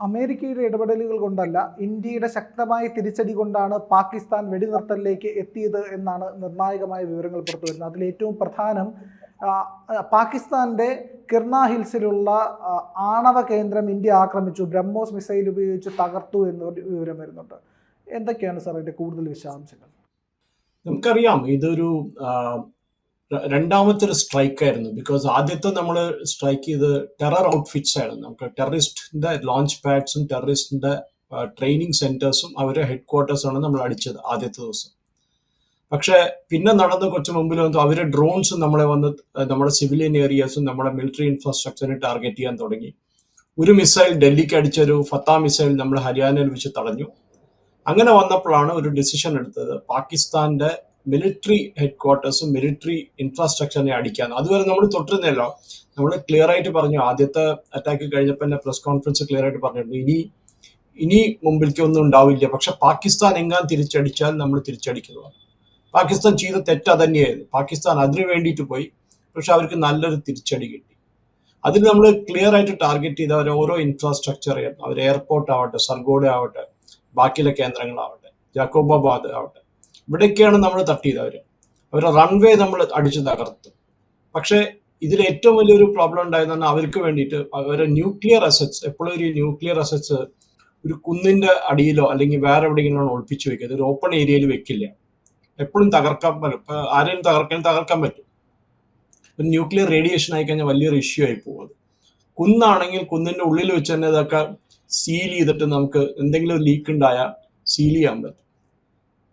അമേരിക്കയുടെ ഇടപെടലുകൾ കൊണ്ടല്ല ഇന്ത്യയുടെ ശക്തമായ തിരിച്ചടി കൊണ്ടാണ് പാകിസ്ഥാൻ വെടിനിർത്തലിലേക്ക് എത്തിയത് എന്നാണ് നിർണായകമായ വിവരങ്ങൾ പുറത്തു വരുന്നത്. അതിൽ ഏറ്റവും പ്രധാനം പാകിസ്ഥാന്റെ കിർണ ഹിൽസിലുള്ള ആണവ കേന്ദ്രം ഇന്ത്യ ആക്രമിച്ചു ബ്രഹ്മോസ് മിസൈൽ ഉപയോഗിച്ച് തകർത്തു എന്നൊരു വിവരം വരുന്നുണ്ട്. എന്തൊക്കെയാണ് സാർ അതിന്റെ കൂടുതൽ വിശദാംശങ്ങൾ? നമുക്കറിയാം ഇതൊരു രണ്ടാമത്തെ ഒരു സ്ട്രൈക്ക് ആയിരുന്നു ബിക്കോസ് ആദ്യത്തെ നമ്മൾ സ്ട്രൈക്ക് ചെയ്ത് ടെറർ ഔട്ട്ഫിറ്റ്സ് ആയിരുന്നു. നമുക്ക് ടെററിസ്റ്റിന്റെ ലോഞ്ച് പാഡ്സും ടെററിസ്റ്റിന്റെ ട്രെയിനിങ് സെന്റേഴ്സും അവരുടെ ഹെഡ് ക്വാർട്ടേഴ്സാണ് നമ്മൾ അടിച്ചത് ആദ്യത്തെ ദിവസം. പക്ഷെ പിന്നെ നടന്ന കുറച്ച് മുമ്പിൽ വന്നു അവരെ ഡ്രോൺസും നമ്മളെ വന്ന് നമ്മുടെ സിവിലിയൻ ഏരിയാസും നമ്മുടെ മിലിറ്ററി ഇൻഫ്രാസ്ട്രക്ചറിനെ ടാർഗറ്റ് ചെയ്യാൻ തുടങ്ങി. ഒരു മിസൈൽ ഡൽഹിക്ക് അടിച്ച ഒരു ഫത്താ മിസൈൽ നമ്മൾ ഹരിയാനയിൽ വെച്ച് തടഞ്ഞു. അങ്ങനെ വന്നപ്പോഴാണ് ഒരു ഡിസിഷൻ എടുത്തത്. പാകിസ്ഥാന്റെ മിലിറ്ററി ഹെഡ് ക്വാർട്ടേഴ്സും മിലിറ്ററി ഇൻഫ്രാസ്ട്രക്ചറിനെ അടിക്കാൻ. അതുവരെ നമ്മൾ തൊട്ടിരുന്നല്ലോ. നമ്മൾ ക്ലിയർ ആയിട്ട് പറഞ്ഞു. ആദ്യത്തെ അറ്റാക്ക് കഴിഞ്ഞപ്പോൾ തന്നെ പ്രസ് കോൺഫറൻസ് ക്ലിയർ ആയിട്ട് പറഞ്ഞിരുന്നു. ഇനി ഇനി മുമ്പിലേക്ക് ഒന്നും ഉണ്ടാവില്ല. പക്ഷെ പാകിസ്ഥാൻ എങ്ങാൻ തിരിച്ചടിച്ചാൽ നമ്മൾ തിരിച്ചടിക്കുന്നതാണ്. പാകിസ്ഥാൻ ചെയ്ത തെറ്റ തന്നെയായിരുന്നു പാകിസ്ഥാൻ അതിനു വേണ്ടിയിട്ട് പോയി. പക്ഷെ അവർക്ക് നല്ലൊരു തിരിച്ചടി കിട്ടി. അതിന് നമ്മൾ ക്ലിയർ ആയിട്ട് ടാർഗറ്റ് ചെയ്ത അവർ ഓരോ ഇൻഫ്രാസ്ട്രക്ചർ അവർ എയർപോർട്ട് ആവട്ടെ സർഗോഡ് ആവട്ടെ ബാക്കിയുള്ള കേന്ദ്രങ്ങളാവട്ടെ ജാക്കോബാബാദ് ആവട്ടെ. ഇവിടെയൊക്കെയാണ് നമ്മൾ തട്ടിയത് അവർ അവരുടെ റൺവേ നമ്മൾ അടിച്ചു തകർത്ത്. പക്ഷേ ഇതിൽ ഏറ്റവും വലിയൊരു പ്രോബ്ലം ഉണ്ടായെന്ന് പറഞ്ഞാൽ അവർക്ക് വേണ്ടിയിട്ട് അവരുടെ ന്യൂക്ലിയർ അസറ്റ്സ് എപ്പോഴും ഒരു ന്യൂക്ലിയർ അസറ്റ്സ് ഒരു കുന്നിന്റെ അടിയിലോ അല്ലെങ്കിൽ വേറെ എവിടെയെങ്കിലും ഒളിപ്പിച്ചു വെക്കുക. ഒരു ഓപ്പൺ ഏരിയയിൽ വെക്കില്ല. എപ്പോഴും തകർക്കാൻ പറ്റും. ആരെയും തകർക്കാൻ തകർക്കാൻ പറ്റും. ന്യൂക്ലിയർ റേഡിയേഷൻ ആയി കഴിഞ്ഞാൽ വലിയൊരു ഇഷ്യൂ ആയി പോകും. കുന്നാണെങ്കിൽ കുന്നിന്റെ ഉള്ളിൽ വെച്ച് തന്നെ ഇതൊക്കെ സീൽ ചെയ്തിട്ട് നമുക്ക് എന്തെങ്കിലും ലീക്ക് ഉണ്ടായാൽ സീൽ ചെയ്യാൻ പറ്റും.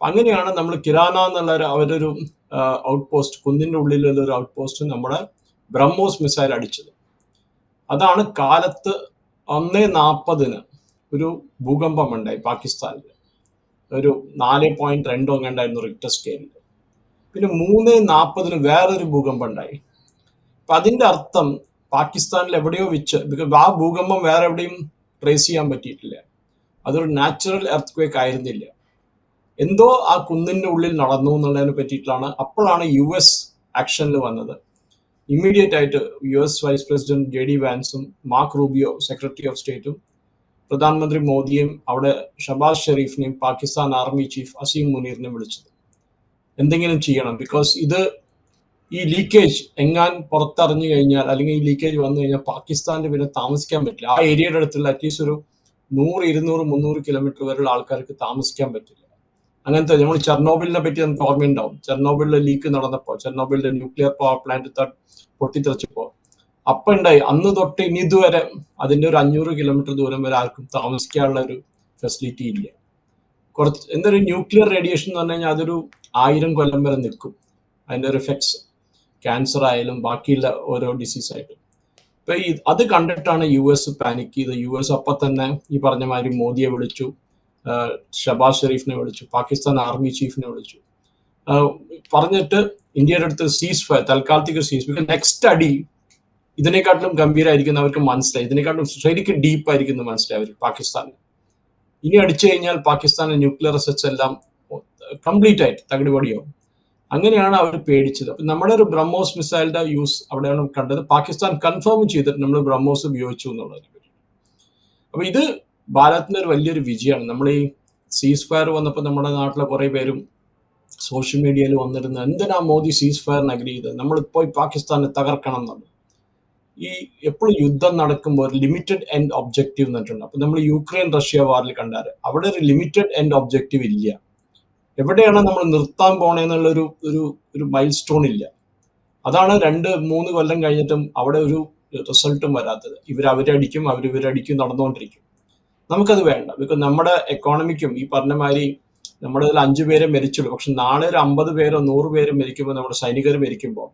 അങ്ങനെയാണ് നമ്മൾ കിരാന എന്നുള്ള അവരുടെ ഒരു ഔട്ട് പോസ്റ്റ് കുന്നിന്റെ ഉള്ളിലുള്ള ഒരു ഔട്ട് പോസ്റ്റ് നമ്മുടെ ബ്രഹ്മോസ് മിസൈൽ അടിച്ചത്. അതാണ് കാലത്ത് ഒന്നേ നാൽപ്പതിന് ഒരു ഭൂകമ്പം ഉണ്ടായി പാകിസ്ഥാനിൽ ഒരു നാല് പോയിന്റ് രണ്ടോ ഉണ്ടായിരുന്നു റിക്ടർ സ്കെയിലിൽ പിന്നെ മൂന്ന് നാൽപ്പതിന് വേറൊരു ഭൂകമ്പം ഉണ്ടായി അപ്പൊ അതിന്റെ അർത്ഥം പാകിസ്ഥാനിൽ എവിടെയോ വെച്ച് ബിക്കോസ് ആ ഭൂകമ്പം വേറെ എവിടെയും ട്രേസ് ചെയ്യാൻ പറ്റിയിട്ടില്ല. അതൊരു നാച്ചുറൽ എർത്ത് ക്വേക്ക് ആയിരുന്നില്ല. എന്തോ ആ കുന്നിന്റെ ഉള്ളിൽ നടന്നു എന്നുള്ളതിനെ പറ്റിയിട്ടാണ് അപ്പോഴാണ് യു എസ് ആക്ഷനിൽ വന്നത്. ഇമ്മീഡിയറ്റ് ആയിട്ട് U S vice president J D വാൻസും Mark Rubio secretary of സ്റ്റേറ്റും പ്രധാനമന്ത്രി മോദിയും അവിടെ ഷബാസ് ഷെരീഫിനെയും പാകിസ്ഥാൻ ആർമി ചീഫ് അസീം മുനീറിനെയും വിളിച്ചത്. എന്തെങ്കിലും ചെയ്യണം. ബിക്കോസ് ഇത് ഈ ലീക്കേജ് എങ്ങാൻ പുറത്തറിഞ്ഞു കഴിഞ്ഞാൽ അല്ലെങ്കിൽ ഈ ലീക്കേജ് വന്നു കഴിഞ്ഞാൽ പാകിസ്ഥാനിൽ പിന്നെ താമസിക്കാൻ പറ്റില്ല. ആ ഏരിയയുടെ അടുത്തുള്ള അറ്റ്ലീസ്റ്റ് ഒരു നൂറ് ഇരുന്നൂറ് മുന്നൂറ് കിലോമീറ്റർ വരെയുള്ള ആൾക്കാർക്ക് താമസിക്കാൻ പറ്റില്ല. അങ്ങനത്തെ നമ്മൾ ചെർണോബിലിനെ പറ്റി നമുക്ക് ഓർമ്മയുണ്ടാവും. ചെർണോബിളിലെ ലീക്ക് നടന്നപ്പോൾ ചെർണോബിളിലെ ന്യൂക്ലിയർ പവർ പ്ലാന്റ് പൊട്ടിത്തെറിച്ചപ്പോൾ അപ്പൊ ഉണ്ടായി അന്ന് തൊട്ട് ഇനി ഇതുവരെ അതിന്റെ ഒരു അഞ്ഞൂറ് കിലോമീറ്റർ ദൂരം വരെ ആർക്കും താമസിക്കാനുള്ള ഒരു ഫെസിലിറ്റി ഇല്ല. കുറച്ച് എന്തൊരു ന്യൂക്ലിയർ റേഡിയേഷൻ എന്ന് പറഞ്ഞു കഴിഞ്ഞാൽ അതൊരു ആയിരം കൊല്ലം വരെ നിൽക്കും. അതിന്റെ ഒരു എഫക്ട്സ് ക്യാൻസർ ആയാലും ബാക്കിയുള്ള ഓരോ ഡിസീസ് ആയിട്ടും. ഈ അത് കണ്ടിട്ടാണ് യു എസ് പാനിക് ചെയ്ത് യു എസ് അപ്പൊ തന്നെ ഈ പറഞ്ഞ മാതിരി മോദിയെ വിളിച്ചു. ഷബാസ് ഷെരീഫിനെ വിളിച്ചു പാകിസ്ഥാൻ ആർമി ചീഫിനെ വിളിച്ചു. പറഞ്ഞിട്ട് ഇന്ത്യയുടെ അടുത്ത് സീസ് ഫയർ തൽക്കാലത്തേക്ക് സീസ് ബിക്കോസ് നെക്സ്റ്റ് അടി ഇതിനെക്കാട്ടിലും ഗംഭീരമായിരിക്കും അവർക്ക് മനസ്സിലായി. ഇതിനെക്കാട്ടിലും ശരിക്കും ഡീപ്പ് എന്ന് മനസ്സിലായി അവർ പാകിസ്ഥാൻ ഇനി അടിച്ചു കഴിഞ്ഞാൽ പാകിസ്ഥാനിലെ ന്യൂക്ലിയർ റിസർച്ച് എല്ലാം കംപ്ലീറ്റ് ആയിട്ട് തകിടുപടിയാവും. അങ്ങനെയാണ് അവർ പേടിച്ചത്. അപ്പം നമ്മുടെ ഒരു ബ്രഹ്മോസ് മിസൈലിന്റെ യൂസ് അവിടെയാണ് കണ്ടത്. പാകിസ്ഥാൻ കൺഫേം ചെയ്തിട്ട് നമ്മൾ ബ്രഹ്മോസ് ഉപയോഗിച്ചു എന്നുള്ളതിനെ പറ്റി. അപ്പൊ ഇത് ഭാരതത്തിന്റെ ഒരു വലിയൊരു വിജയമാണ്. നമ്മൾ ഈ സീസ് ഫയർ വന്നപ്പോൾ നമ്മുടെ നാട്ടിലെ കുറേ പേരും സോഷ്യൽ മീഡിയയിൽ വന്നിരുന്നത് എന്തിനാ മോദി സീസ് ഫയറിന് അഗ്രി ചെയ്തത്? നമ്മളിപ്പോൾ പോയി പാകിസ്ഥാനെ തകർക്കണം എന്നുള്ളത് ഈ എപ്പോഴും യുദ്ധം നടക്കുമ്പോൾ ഒരു ലിമിറ്റഡ് എൻഡ് ഒബ്ജക്റ്റീവ് എന്നിട്ടുണ്ട് അപ്പൊ നമ്മൾ യുക്രൈൻ റഷ്യ വാറിൽ കണ്ടാൽ അവിടെ ഒരു ലിമിറ്റഡ് എൻഡ് ഒബ്ജക്റ്റീവ് ഇല്ല. എവിടെയാണ് നമ്മൾ നിർത്താൻ പോണേന്നുള്ള ഒരു ഒരു ഒരു മൈൽ സ്റ്റോൺ ഇല്ല. അതാണ് രണ്ട് മൂന്ന് കൊല്ലം കഴിഞ്ഞിട്ടും അവിടെ ഒരു റിസൾട്ടും വരാത്തത്. ഇവർ അവരടിക്കും അവരിവരടിക്കും നടന്നുകൊണ്ടിരിക്കും. നമുക്കത് വേണ്ട. ബിക്കോസ് നമ്മുടെ എക്കോണമിക്കും ഈ പറഞ്ഞ മാതിരി നമ്മുടെ ഇതിൽ അഞ്ചു പേരെ മരിച്ചുള്ളൂ. പക്ഷെ നാളെ ഒരു അമ്പത് പേരോ നൂറ് പേരോ മരിക്കുമ്പോൾ നമ്മുടെ സൈനികർ മരിക്കുമ്പോൾ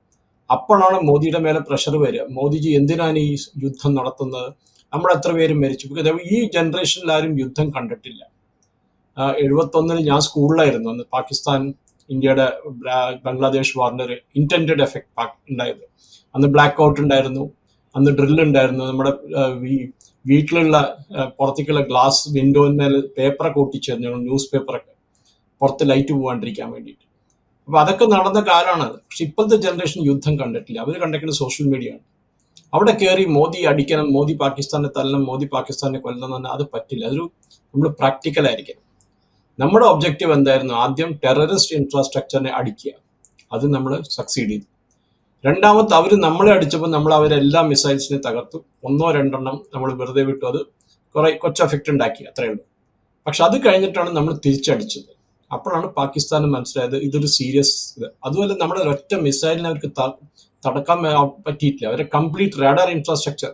അപ്പോഴാണ് മോദിയുടെ മേലെ പ്രഷർ വരിക. മോദിജി എന്തിനാണ് ഈ യുദ്ധം നടത്തുന്നത്? നമ്മൾ എത്ര പേരും മരിച്ചു? ബിക്കോസ് ഈ ജനറേഷനിൽ ആരും യുദ്ധം കണ്ടിട്ടില്ല. എഴുപത്തൊന്നിന് ഞാൻ സ്കൂളിലായിരുന്നു അന്ന് പാകിസ്ഥാൻ ഇന്ത്യയുടെ ബംഗ്ലാദേശ് വാറിന്റെ ഒരു ഇന്റന്റഡ് എഫക്ട് ഉണ്ടായത്. അന്ന് ബ്ലാക്ക് ഔട്ട് ഉണ്ടായിരുന്നു. അന്ന് ഡ്രിൽ ഉണ്ടായിരുന്നു. നമ്മുടെ വീട്ടിലുള്ള പുറത്തേക്കുള്ള ഗ്ലാസ് വിൻഡോന്മേൽ പേപ്പറൊക്കെ ഒട്ടിച്ചെറിഞ്ഞു ന്യൂസ് പേപ്പറൊക്കെ പുറത്ത് ലൈറ്റ് പോകാണ്ടിരിക്കാൻ വേണ്ടിയിട്ട്. അപ്പൊ അതൊക്കെ നടന്ന കാലമാണ് പക്ഷെ ഇപ്പോഴത്തെ ജനറേഷൻ യുദ്ധം കണ്ടിട്ടില്ല. അവർ കണ്ടിരിക്കുന്നത് സോഷ്യൽ മീഡിയ ആണ്. അവിടെ കയറി മോദി അടിക്കണം മോദി പാകിസ്ഥാനെ തല്ലണം മോദി പാകിസ്ഥാനെ കൊല്ലണം എന്ന് അത് പറ്റില്ല. അതൊരു നമ്മൾ പ്രാക്ടിക്കൽ ആയിരിക്കണം നമ്മുടെ ഒബ്ജക്റ്റീവ് എന്തായിരുന്നു? ആദ്യം ടെററിസ്റ്റ് ഇൻഫ്രാസ്ട്രക്ചറിനെ അടിക്കുക. അത് നമ്മൾ സക്സീഡ് ചെയ്തു. രണ്ടാമത്തെ അവർ നമ്മളെ അടിച്ചപ്പോൾ നമ്മൾ അവരെല്ലാ മിസൈൽസിനെ തകർത്തു. ഒന്നോ രണ്ടെണ്ണം നമ്മൾ വെറുതെ വിട്ടു. അത് കുറെ കൊച്ചു എഫക്റ്റ് ഉണ്ടാക്കി. അത്രയേ ഉള്ളൂ. പക്ഷെ അത് കഴിഞ്ഞിട്ടാണ് നമ്മൾ തിരിച്ചടിച്ചത്. അപ്പോഴാണ് പാകിസ്ഥാന് മനസ്സിലായത് ഇതൊരു സീരിയസ് ഇത്. അതുപോലെ നമ്മുടെ ഒറ്റ മിസൈലിനെ അവർക്ക് തടക്കാൻ പറ്റിയിട്ടില്ല. അവരെ കംപ്ലീറ്റ് റഡാർ ഇൻഫ്രാസ്ട്രക്ചർ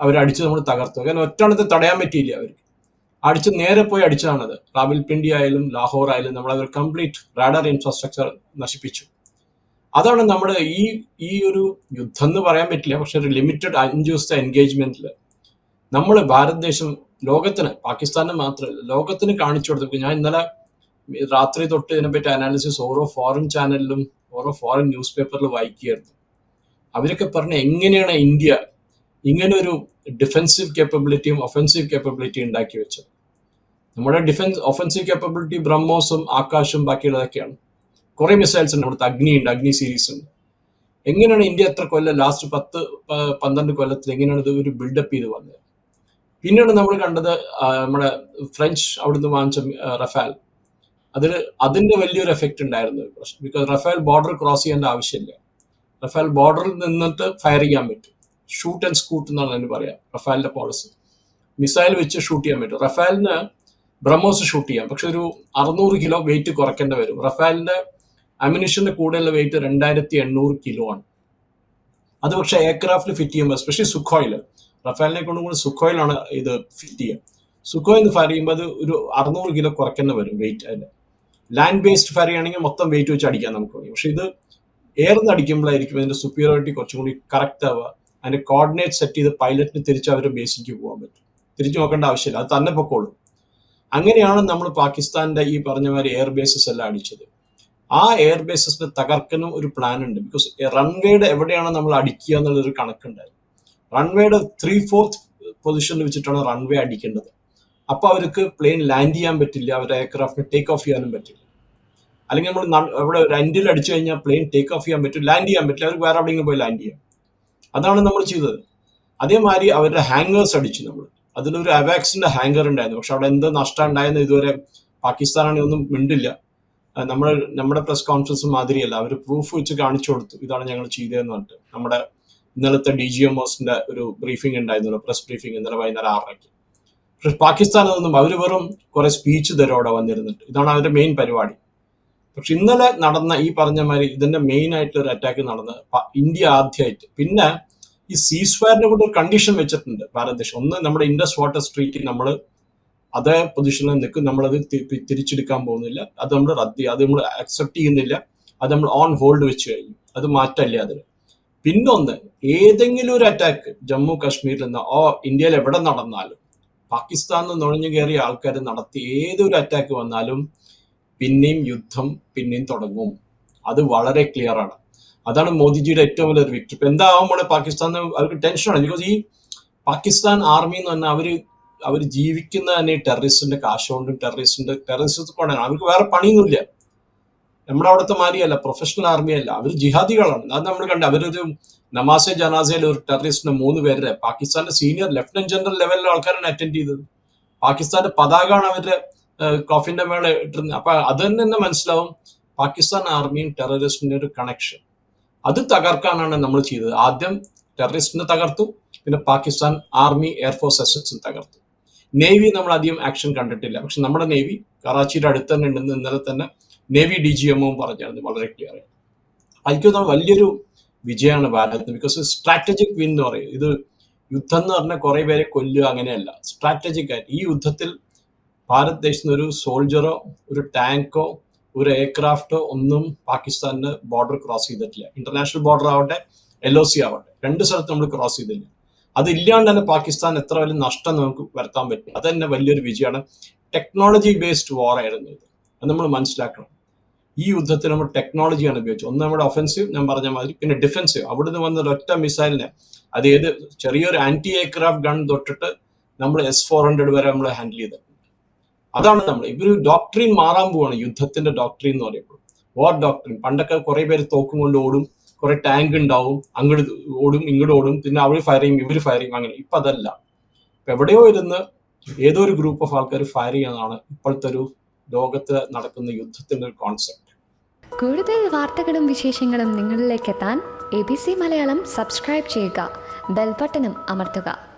അവരടിച്ച് നമ്മൾ തകർത്തു. കാരണം ഒറ്റണത്തെ തടയാൻ പറ്റിയില്ല അവർക്ക്. അടിച്ച് നേരെ പോയി അടിച്ചതാണത്. റാവൽപിണ്ടി ആയാലും ലാഹോർ ആയാലും നമ്മൾ അവർ കംപ്ലീറ്റ് റാഡാർ ഇൻഫ്രാസ്ട്രക്ചർ നശിപ്പിച്ചു. അതാണ് നമ്മുടെ ഈ ഈ ഒരു യുദ്ധം എന്ന് പറയാൻ പറ്റില്ല. പക്ഷെ ഒരു ലിമിറ്റഡ് അഞ്ച് ദിവസത്തെ എൻഗേജ്മെന്റിൽ നമ്മൾ ഭാരതദേശം ലോകത്തിന് പാകിസ്ഥാന് മാത്രമല്ല ലോകത്തിന് കാണിച്ചു കൊടുത്തു ഞാൻ ഇന്നലെ രാത്രി തൊട്ട് ഇതിനെപ്പറ്റി അനാലിസിസ് ഓരോ ഫോറിൻ ചാനലിലും ഓരോ ഫോറിൻ ന്യൂസ് പേപ്പറിൽ വായിക്കുകയായിരുന്നു. അവരൊക്കെ പറഞ്ഞ എങ്ങനെയാണ് ഇന്ത്യ ഇങ്ങനെ ഒരു ഡിഫെൻസീവ് കേപ്പബിലിറ്റിയും ഒഫെൻസീവ് കേപ്പബിലിറ്റിയും ഉണ്ടാക്കി വെച്ചത്. നമ്മുടെ ഡിഫൻസ് ഒഫെൻസീവ് കേപ്പബിലിറ്റി ബ്രഹ്മോസും ആകാശും ബാക്കിയുള്ളതൊക്കെയാണ്. കുറെ മിസൈൽസ് ഉണ്ട് അവിടുത്തെ അഗ്നി ഉണ്ട് അഗ്നി സീരീസ് ഉണ്ട്. എങ്ങനെയാണ് ഇന്ത്യ എത്ര കൊല്ലം ലാസ്റ്റ് പത്ത് പന്ത്രണ്ട് കൊല്ലത്തിൽ എങ്ങനെയാണ് ഇത് ഒരു ബിൽഡപ്പ് ചെയ്ത് വന്നത്? പിന്നീട് നമ്മൾ കണ്ടത് നമ്മുടെ ഫ്രഞ്ച് അവിടുന്ന് വാങ്ങിച്ച റഫാൽ അതിൽ അതിന്റെ വലിയൊരു എഫക്റ്റ് ഉണ്ടായിരുന്നു. ബിക്കോസ് റഫാൽ ബോർഡർ ക്രോസ് ചെയ്യേണ്ട ആവശ്യമില്ല. റഫാൽ ബോർഡറിൽ നിന്നിട്ട് ഫയർ ചെയ്യാൻ പറ്റും. ഷൂട്ട് ആൻഡ് സ്കൂട്ട് എന്നാണ് അതിന് പറയാം റഫാലിന്റെ പോളിസി മിസൈൽ വെച്ച് ഷൂട്ട് ചെയ്യാൻ പറ്റും. റഫാലിന് ബ്രഹ്മോസ് ഷൂട്ട് ചെയ്യാം. പക്ഷെ ഒരു അറുന്നൂറ് കിലോ വെയിറ്റ് കുറയ്ക്കേണ്ടി വരും. റഫാലിന്റെ അമ്യൂണിഷന്റെ കൂടെയുള്ള വെയിറ്റ് രണ്ടായിരത്തി എണ്ണൂറ് കിലോ ആണ്. അത് പക്ഷെ എയർക്രാഫ്റ്റിൽ ഫിറ്റ് ചെയ്യുമ്പോൾ എസ്പെഷ്യലി സുഖോയിൽ റഫാലിനെ കൊണ്ടും കൂടി സുഖോയിലാണ് ഇത് ഫിറ്റ് ചെയ്യുക. സുഖോയിൽ നിന്ന് ഫയർ ചെയ്യുമ്പോൾ അത് ഒരു അറുന്നൂറ് കിലോ കുറയ്ക്കുന്ന വരും വെയിറ്റ് അതിന്റെ ലാൻഡ് ബേസ്ഡ് ഫയർ ആണെങ്കിൽ മൊത്തം വെയിറ്റ് വെച്ച് അടിക്കാൻ നമുക്ക്. കഴിയും പക്ഷെ ഇത് എയർന്ന് അടിക്കുമ്പോഴായിരിക്കും അതിന്റെ സുപ്പീരിയോറിറ്റി കുറച്ചും കൂടി കറക്റ്റ് ആവുക. അതിന്റെ കോർഡിനേറ്റ് സെറ്റ് ചെയ്ത് പൈലറ്റിന് തിരിച്ച് അവരുടെ ബേസിലേക്ക് പോകാൻ പറ്റും. തിരിച്ചു നോക്കേണ്ട ആവശ്യമില്ല. അത് തന്നെ പൊക്കോളും. അങ്ങനെയാണ് നമ്മൾ പാകിസ്ഥാന്റെ ഈ പറഞ്ഞ മാതിരി എയർ ബേസസ് എല്ലാം അടിച്ചത്. ആ എയർ ബേസസിനെ തകർക്കുന്ന ഒരു പ്ലാൻ ഉണ്ട്. ബിക്കോസ് റൺവേയുടെ എവിടെയാണ് നമ്മൾ അടിക്കുക എന്നുള്ളൊരു കണക്കുണ്ടായിരുന്നു. റൺവേയുടെ ത്രീ ഫോർത്ത് പൊസിഷനിൽ വെച്ചിട്ടാണ് റൺവേ അടിക്കേണ്ടത്. അപ്പൊ അവർക്ക് പ്ലെയിൻ ലാൻഡ് ചെയ്യാൻ പറ്റില്ല. അവരുടെ എയർക്രാഫ്റ്റിന് ടേക്ക് ഓഫ് ചെയ്യാനും പറ്റില്ല. അല്ലെങ്കിൽ നമ്മൾ അവിടെ അവിടെ രണ്ടിൽ അടിച്ചു കഴിഞ്ഞാൽ പ്ലെയിൻ ടേക്ക് ഓഫ് ചെയ്യാൻ പറ്റും. ലാൻഡ് ചെയ്യാൻ പറ്റില്ല. അവർക്ക് വേറെ എവിടെയെങ്കിലും പോയി ലാൻഡ് ചെയ്യാം. അതാണ് നമ്മൾ ചെയ്തത്. അതേമാതിരി അവരുടെ ഹാങ്ങേഴ്സ് അടിച്ചു നമ്മൾ അതിലൊരു അവാക്സിന്റെ ഹാങ്കർ ഉണ്ടായിരുന്നു. പക്ഷെ അവിടെ എന്ത് നഷ്ടം ഉണ്ടായെന്ന് ഇതുവരെ പാകിസ്ഥാനാണെങ്കിൽ ഒന്നും മിണ്ടില്ല. നമ്മുടെ നമ്മുടെ പ്രസ് കോൺഫറൻസ് മാതിരിയല്ല. അവർ പ്രൂഫ് വെച്ച് കാണിച്ചു കൊടുത്തു. ഇതാണ് ഞങ്ങൾ ചെയ്തതെന്ന് പറഞ്ഞിട്ട്. നമ്മുടെ ഇന്നലത്തെ ഡി ജി എം ഒസിന്റെ ഒരു ബ്രീഫിംഗ് ഉണ്ടായിരുന്നു. പ്രസ് ബ്രീഫിംഗ് ഇന്നലെ വൈകുന്നേരം ആറരയ്ക്ക് പക്ഷെ പാകിസ്ഥാനിൽ നിന്നും അവർ വെറും കുറെ സ്പീച്ച് തരും അവിടെ വന്നിരുന്നിട്ട്. ഇതാണ് അവരുടെ മെയിൻ പരിപാടി. പക്ഷെ ഇന്നലെ നടന്ന ഈ പറഞ്ഞ മാതിരി ഇതിന്റെ മെയിൻ ആയിട്ടുള്ള ഒരു അറ്റാക്ക് നടന്ന് ഇന്ത്യ ആദ്യമായിട്ട് പിന്നെ ഈ സീസ് ഫയറിനെ കൊണ്ട് ഒരു കണ്ടീഷൻ വെച്ചിട്ടുണ്ട്. ഭാരത് ദേശം. ഒന്ന് നമ്മുടെ ഇൻഡസ് വാട്ടർ സ്ട്രീറ്റിൽ നമ്മൾ അതേ പൊസിഷനിൽ നിൽക്കും. നമ്മളത് തിരിച്ചെടുക്കാൻ പോകുന്നില്ല. അത് നമ്മൾ റദ്ദ് ചെയ്യുക. അത് നമ്മൾ അക്സെപ്റ്റ് ചെയ്യുന്നില്ല. അത് നമ്മൾ ഓൺ ഹോൾഡ് വെച്ച് കഴിഞ്ഞു. അത് മാറ്റല്ല അതിന്. പിന്നൊന്ന് ഏതെങ്കിലും ഒരു അറ്റാക്ക് ജമ്മു കാശ്മീരിൽ നിന്ന് ഓ ഇന്ത്യയിൽ എവിടെ നടന്നാലും പാകിസ്ഥാനിൽ നുഴഞ്ഞു കയറിയ ആൾക്കാർ നടത്തി ഏതൊരു അറ്റാക്ക് വന്നാലും പിന്നെയും യുദ്ധം പിന്നെയും തുടങ്ങും. അത് വളരെ ക്ലിയർ ആണ്. അതാണ് മോദിജിയുടെ ഏറ്റവും വലിയൊരു വിക്ടറി ഇപ്പൊ എന്താവുമ്പോൾ പാകിസ്ഥാൻ അവർക്ക് ടെൻഷനാണ് ബിക്കോസ് ഈ പാകിസ്ഥാൻ ആർമി എന്ന് പറഞ്ഞാൽ അവർ അവർ ജീവിക്കുന്ന തന്നെ ടെററിസ്റ്റിന്റെ കാശ് കൊണ്ടും ടെററിസ്റ്റിന്റെ ടെററിസ്റ്റ് കൊണ്ടാണ്. അവർക്ക് വേറെ പണിയൊന്നുമില്ല. നമ്മുടെ അവിടുത്തെ മാതിരിയല്ല പ്രൊഫഷണൽ ആർമിയല്ല അവർ ജിഹാദികളാണ്. അത് നമ്മൾ കണ്ട അവരൊരു നമാസെ ജനാസയിൽ ഒരു ടെററിസ്റ്റിന് മൂന്ന് പേരുടെ പാകിസ്ഥാന്റെ സീനിയർ ലെഫ്റ്റനന്റ് ജനറൽ ലെവലിലെ ആൾക്കാരാണ് അറ്റൻഡ് ചെയ്തത്. പാകിസ്ഥാന്റെ പതാകമാണ് അവരുടെ കോഫിന്റെ മേളെ ഇട്ടിരുന്നത്. അപ്പൊ അത് തന്നെ തന്നെ മനസ്സിലാവും? പാകിസ്ഥാൻ ആർമിയും ടെററിസ്റ്റിന്റെ ഒരു കണക്ഷൻ അത് തകർക്കാനാണ് നമ്മൾ ചെയ്തത്. ആദ്യം ടെററിസ്റ്റിനെ തകർത്തു. പിന്നെ പാകിസ്ഥാൻ ആർമി എയർഫോഴ്സ് അസറ്റ്സും തകർത്തു. നേവി നമ്മൾ അധികം ആക്ഷൻ കണ്ടിട്ടില്ല. പക്ഷെ നമ്മുടെ നേവി കറാച്ചിയുടെ അടുത്ത് തന്നെ ഉണ്ടെന്ന് ഇന്നലെ തന്നെ നേവി ഡി ജി എമ്മും പറഞ്ഞായിരുന്നു. വളരെ ക്ലിയർ ആയി തന്നെ വലിയൊരു വിജയമാണ് ഭാരതത്തിന്. ബിക്കോസ് സ്ട്രാറ്റജിക് വിൻ എന്ന് പറയും. ഇത് യുദ്ധം എന്ന് പറഞ്ഞാൽ കുറെ പേരെ കൊല്ലുക അങ്ങനെയല്ല. സ്ട്രാറ്റജിക് ആയിട്ട്. ഈ യുദ്ധത്തിൽ ഭാരത് ദേശത്തിന് ഒരു സോൾജറോ ഒരു ടാങ്കോ ഒരു എയർക്രാഫ്റ്റോ ഒന്നും പാകിസ്ഥാനിന് ബോർഡർ ക്രോസ് ചെയ്തിട്ടില്ല. ഇന്റർനാഷണൽ ബോർഡർ ആവട്ടെ എൽ ഒ സി ആവട്ടെ. രണ്ട് സ്ഥലത്ത് നമ്മൾ ക്രോസ് ചെയ്തില്ല. അതില്ലാണ്ട് തന്നെ പാകിസ്ഥാൻ എത്ര വലിയ നഷ്ടം നമുക്ക് വരുത്താൻ പറ്റും? അത് തന്നെ വലിയൊരു വിജയമാണ്. ടെക്നോളജി ബേസ്ഡ് വാർ ആയിരുന്നു ഇത്. അത് നമ്മൾ മനസ്സിലാക്കണം. ഈ യുദ്ധത്തിൽ നമ്മൾ ടെക്നോളജിയാണ് ഉപയോഗിച്ചത്. ഒന്ന് നമ്മുടെ ഒഫൻസീവ് ഞാൻ പറഞ്ഞ മാതിരി പിന്നെ ഡിഫൻസീവ് അവിടുന്ന് വന്ന ഒരൊറ്റ മിസൈലിനെ അത് ഏത് ചെറിയൊരു ആന്റി എയർക്രാഫ്റ്റ് ഗൺ തൊട്ടിട്ട് നമ്മൾ എസ് ഫോർ ഹൺഡ്രഡ് വരെ നമ്മൾ ഹാൻഡിൽ ചെയ്തിട്ടുണ്ട്. അതാണ് നമ്മൾ. ഇവർ ഡോക്ടറിൻ മാറാൻ പോവാണ്. യുദ്ധത്തിന്റെ ഡോക്ടറിൻ എന്ന് പറയുമ്പോൾ. വാർ ഡോക്ടറിൻ പണ്ടൊക്കെ കുറെ പേര് തോക്കും കൊണ്ട് ഓടും. കുറെ ടാങ്ക് ഉണ്ടാവും അങ്ങോട്ട് ഓടും ഇങ്ങോട്ട് ഓടും പിന്നെ അവർ ഫയർ ചെയ്യും ഇവർ ഫയർ ചെയ്യും അങ്ങനെ. ഇപ്പൊ അതല്ല. ഇപ്പൊ എവിടെയോ ഇരുന്ന് ഏതോ ഒരു ഗ്രൂപ്പ് ഓഫ് ആൾക്കാർ ഫയർ ചെയ്യുന്നതാണ് ഇപ്പോഴത്തെ ഒരു ലോകത്ത് നടക്കുന്ന യുദ്ധത്തിന്റെ ഒരു കോൺസെപ്റ്റ് കൂടുതൽ വാർത്തകളും വിശേഷങ്ങളും നിങ്ങളിലേക്ക് എത്താൻ A B C Malayalam subscribe ചെയ്യുക ബെൽബട്ടനും അമർത്തുക.